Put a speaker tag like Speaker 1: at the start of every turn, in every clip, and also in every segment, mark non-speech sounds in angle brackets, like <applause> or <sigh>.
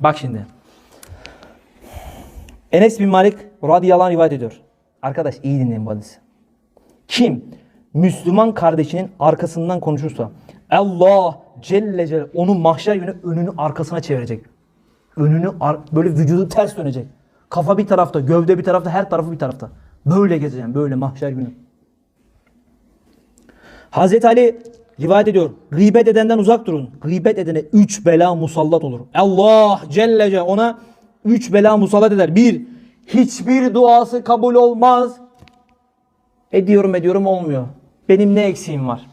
Speaker 1: Bak şimdi. Enes bin Malik radıyallahu anh rivayet ediyor. Arkadaş iyi dinleyin bu hadisi. Kim Müslüman kardeşinin arkasından konuşursa Allah Celle Celle onun mahşer günü önünü arkasına çevirecek. Önünü böyle vücudu ters dönecek. Kafa bir tarafta, gövde bir tarafta, her tarafı bir tarafta. Böyle gezeceğim, böyle mahşer günü. Hazreti Ali rivayet ediyor. Gıybet edenden uzak durun. Gıybet edene üç bela musallat olur. Allah Celle Celle ona üç bela musallat eder. Bir, hiçbir duası kabul olmaz. Ediyorum ediyorum olmuyor. Benim ne eksiğim var?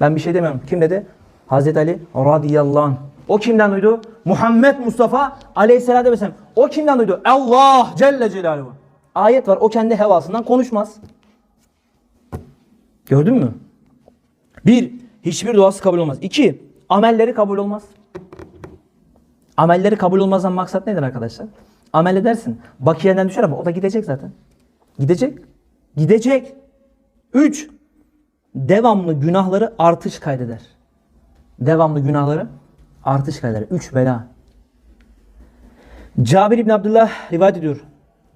Speaker 1: Ben bir şey demiyorum. Kim dedi? Hazreti Ali radıyallahu anh. O kimden duydu? Muhammed Mustafa aleyhisselatü vesselam. O kimden duydu? Allah Celle Celaluhu. Ayet var. O kendi hevasından konuşmaz. Gördün mü? Bir, hiçbir duası kabul olmaz. İki, amelleri kabul olmaz. Amelleri kabul olmazdan maksat nedir arkadaşlar? Amel edersin. Bakiyenden düşer ama o da gidecek zaten. Gidecek. Gidecek. Üç, devamlı günahları artış kaydeder. Devamlı günahları artış kaydeder. Üç bela. Cabir İbni Abdullah rivayet ediyor.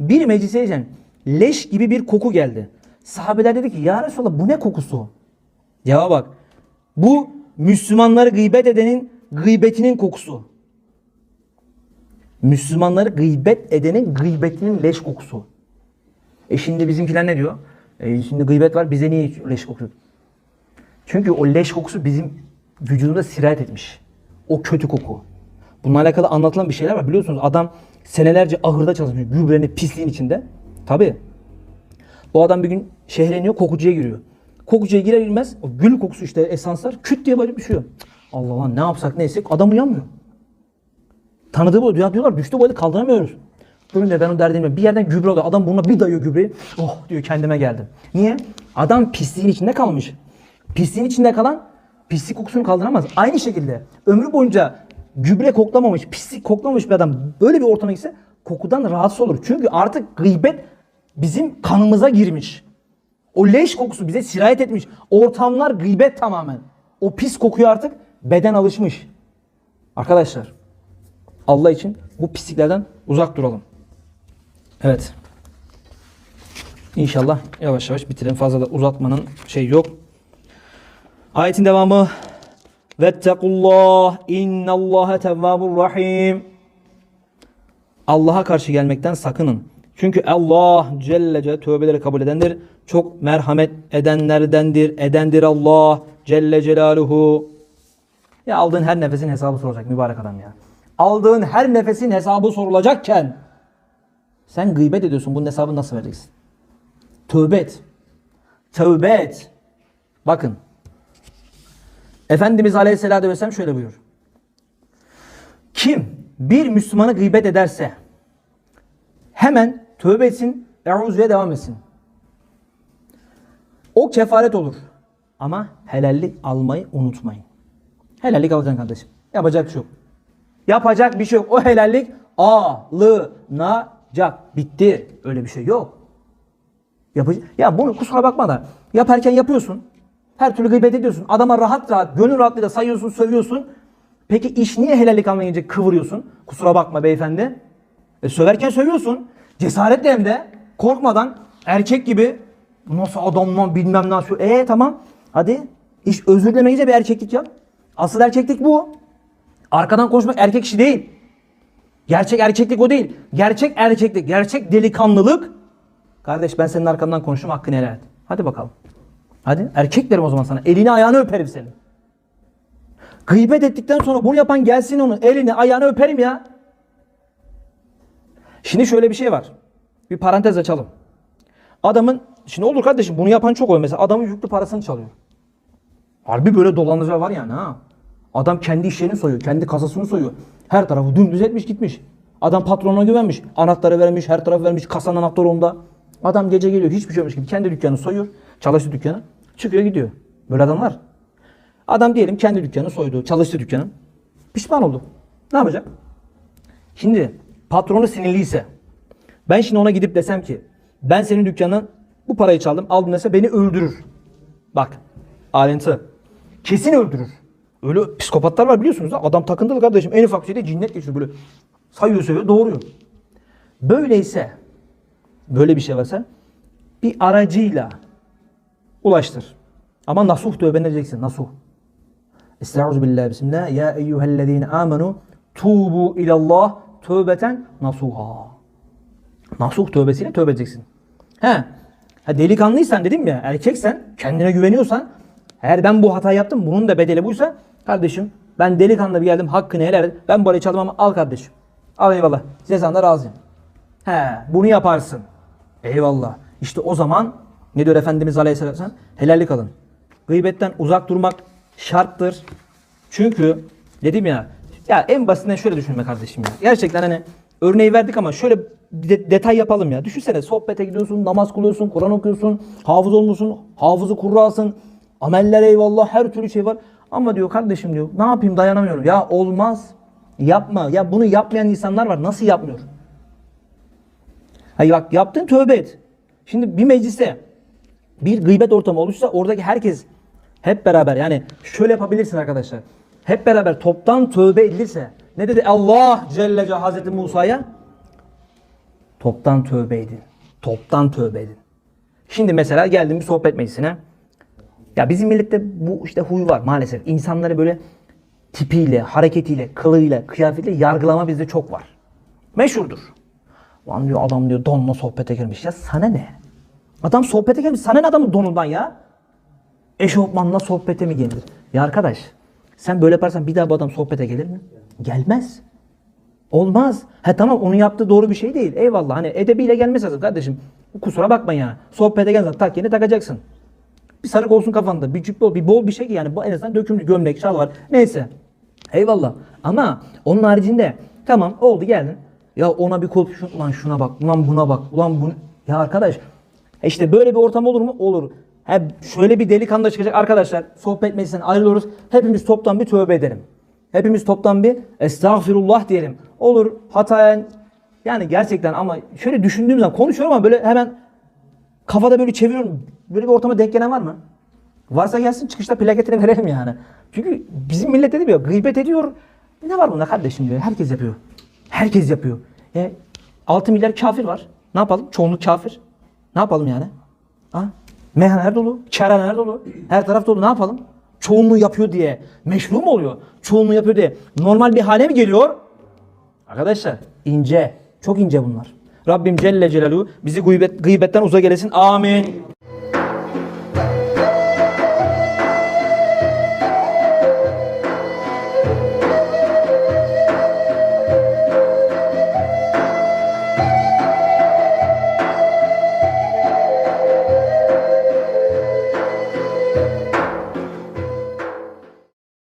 Speaker 1: Bir meclise yiyeceğim. Leş gibi bir koku geldi. Sahabeler dedi ki ya Resulallah bu ne kokusu? Cevaba bak. Bu Müslümanları gıybet edenin gıybetinin kokusu. Müslümanları gıybet edenin gıybetinin leş kokusu. E şimdi bizimkiler ne diyor? E şimdi gıybet var bize niye leş kokuyor? Çünkü o leş kokusu bizim vücudumuza sirayet etmiş. O kötü koku. Bununla alakalı anlatılan bir şeyler var. Biliyorsunuz adam senelerce ahırda çalışmış. Gübrenin pisliğin içinde. Tabii. Bu adam bir gün şehre iniyor kokucuya giriyor. Kokucuya girer girmez o gül kokusu işte esanslar küt diye böyle düşüyor. Cık, Allah Allah ne yapsak ne etsek adam uyanmıyor. Tanıdığı bu ya diyorlar düştü böyle kaldıramıyoruz. Durun diyor ben o derdimi bir yerden gübre alıyor. Adam buna bir dayıyor gübreyi. Oh diyor kendime geldim. Niye? Adam pisliğin içinde kalmış. Pisliğin içinde kalan pislik kokusunu kaldıramaz. Aynı şekilde ömrü boyunca gübre koklamamış, pislik koklamamış bir adam böyle bir ortama gitse kokudan rahatsız olur. Çünkü artık gıybet bizim kanımıza girmiş. O leş kokusu bize sirayet etmiş. Ortamlar gıybet tamamen. O pis kokuya artık beden alışmış. Arkadaşlar Allah için bu pisliklerden uzak duralım. Evet. İnşallah yavaş yavaş bitirelim. Fazla da uzatmanın şey yok. Ayetin devamı. Vettekullah innallâhe tevvâbur rahim. Allah'a karşı gelmekten sakının. Çünkü Allah Celle Celle tövbeleri kabul edendir. Çok merhamet edenlerdendir. Edendir Allah Celle Celaluhu. Ya aldığın her nefesin hesabı sorulacak mübarek adam ya. Aldığın her nefesin hesabı sorulacakken sen gıybet ediyorsun. Bunun hesabını nasıl vereceksin? Tövbe et. Tövbe et. Bakın. Efendimiz Aleyhisselatü Vesselam şöyle buyuruyor. Kim bir Müslümanı gıybet ederse hemen tövbe etsin, euzüye devam etsin. O kefaret olur. Ama helallik almayı unutmayın. Helallik alacaksın kardeşim. Yapacak bir şey yok. Yapacak bir şey yok. O helallik alınacak. Bitti. Öyle bir şey yok. Yapıcı. Ya bunu kusura bakma da yaparken yapıyorsun. Her türlü gıybet ediyorsun. Adama rahat rahat, gönül rahatlığıyla sayıyorsun, sövüyorsun. Peki iş niye helallik almaya gelince kıvırıyorsun? Kusura bakma beyefendi. E, söverken sövüyorsun. Cesaretle hem de korkmadan erkek gibi nasıl adam lan bilmem nasıl. E tamam hadi iş özür dilemeyince bir erkeklik yap. Asıl erkeklik bu. Arkadan konuşmak erkek işi değil. Gerçek erkeklik o değil. Gerçek erkeklik, gerçek delikanlılık. Kardeş ben senin arkandan konuşurum hakkını helal et. Hadi bakalım. Hadi erkek derim o zaman sana. Elini ayağını öperim senin. Gıybet ettikten sonra bunu yapan gelsin onun elini ayağını öperim ya. Şimdi şöyle bir şey var. Bir parantez açalım. Adamın şimdi olur kardeşim bunu yapan çok oluyor. Mesela adamın yüklü parasını çalıyor. Harbi böyle dolandırıcılar var yani ha. Adam kendi işlerini soyuyor. Kendi kasasını soyuyor. Her tarafı dümdüz etmiş gitmiş. Adam patronuna güvenmiş. Anahtarı vermiş. Her tarafı vermiş. Kasanın anahtarı onda. Adam gece geliyor. Hiçbir şey olmuş gibi. Kendi dükkanını soyuyor. Çalıştı dükkanı. Çıkıyor gidiyor. Böyle adam var. Adam diyelim kendi dükkanı soydu. Çalıştı dükkanı. Pişman oldu. Ne yapacak? Şimdi patronu sinirliyse ben şimdi ona gidip desem ki ben senin dükkanından bu parayı çaldım aldım dese beni öldürür. Bak ayrıntı. Kesin öldürür. Öyle psikopatlar var biliyorsunuz. ha. Adam takıntılı kardeşim. En ufak şeyde cinnet geçiyor böyle. Sayıyor sayıyor doğuruyor. Böyleyse böyle bir şey varsa bir aracıyla ulaştır. Ama nasuh tövbe? Nasuh. Estaizu billahi bismillah. Ya eyyühellezine amenu tubu ilallah tövbeten nasuha. Nasuh tövbesiyle tövbe edeceksin. He. Ha delikanlıysan dedim ya erkeksen kendine güveniyorsan eğer ben bu hatayı yaptım bunun da bedeli buysa kardeşim ben delikanlı bir geldim hakkını helal et. Ben bu arayı çaldım ama al kardeşim. Al eyvallah. Cezanda razıyım. He bunu yaparsın. Eyvallah. İşte o zaman ne diyor Efendimiz Aleyhisselam? Helallik alın. Gıybetten uzak durmak şarttır. Çünkü dedim ya ya en basitinden şöyle düşünme kardeşim ya. Gerçekten hani örneği verdik ama şöyle de- detay yapalım ya. Düşünsene sohbete gidiyorsun, namaz kılıyorsun, Kur'an okuyorsun, hafız olmuşsun, hafızı kurrasın. Ameller eyvallah her türlü şey var. Ama diyor kardeşim diyor ne yapayım dayanamıyorum. Ya olmaz. Yapma. Ya bunu yapmayan insanlar var. Nasıl yapmıyor? Hayır bak yaptın tövbe et. Şimdi bir mecliste bir gıybet ortamı oluşsa oradaki herkes hep beraber yani şöyle yapabilirsin arkadaşlar. Hep beraber toptan tövbe edilirse ne dedi Allah Celle Celaluhu Hazreti Musa'ya? Toptan tövbe edin. Toptan tövbe edin. Şimdi mesela geldim bir sohbet meclisine. Ya bizim millette bu işte huy var maalesef. İnsanları böyle tipiyle, hareketiyle, kılığıyla, kıyafetiyle yargılama bizde çok var. Meşhurdur. Lan diyor adam diyor donla sohbete girmiş. Ya sana ne? Adam sohbete gelmiş. Sana ne adamın donundan ya? Eşofmanla sohbete mi gelir? Ya arkadaş sen böyle yaparsan bir daha bu adam sohbete gelir mi? Gelmez. Olmaz. He tamam onun yaptığı doğru bir şey değil. Eyvallah hani edebiyle gelmesi lazım kardeşim. Kusura bakma ya. Sohbete gelsen tak yeni takacaksın. Bir sarık olsun kafanda. Bir cübbe bir bol bir şey ki yani. Bu en azından dökümlü gömlek, şal var. Neyse. Eyvallah. Ama onun haricinde tamam oldu geldin. Ya ona bir kol şu, ulan şuna bak, ulan buna bak, ulan bunu. Ya arkadaş e işte böyle bir ortam olur mu? Olur. He, şöyle bir delikanlı çıkacak arkadaşlar. Sohbet meclisinden ayrılıyoruz. Hepimiz toptan bir tövbe edelim. Hepimiz toptan bir estağfirullah diyelim. Olur hataya yani gerçekten ama şöyle düşündüğüm zaman konuşuyorum ama böyle hemen kafada böyle çeviriyorum. Böyle bir ortama denk gelen var mı? Varsa gelsin çıkışta plaketini <laughs> verelim yani. Çünkü bizim millet dedim ya gıybet ediyor. Ne var bunda kardeşim diyor. Herkes yapıyor. Herkes yapıyor. E, 6 milyar kafir var. Ne yapalım? Çoğunluk kafir. Ne yapalım yani? Ha? Meyhaneler dolu. Çareler dolu. Her taraf dolu. Ne yapalım? Çoğunluğu yapıyor diye. Meşru mu oluyor? Çoğunluğu yapıyor diye. Normal bir hale mi geliyor? Arkadaşlar ince. Çok ince bunlar. Rabbim Celle Celaluhu bizi gıybet, gıybetten uzak eylesin. Amin.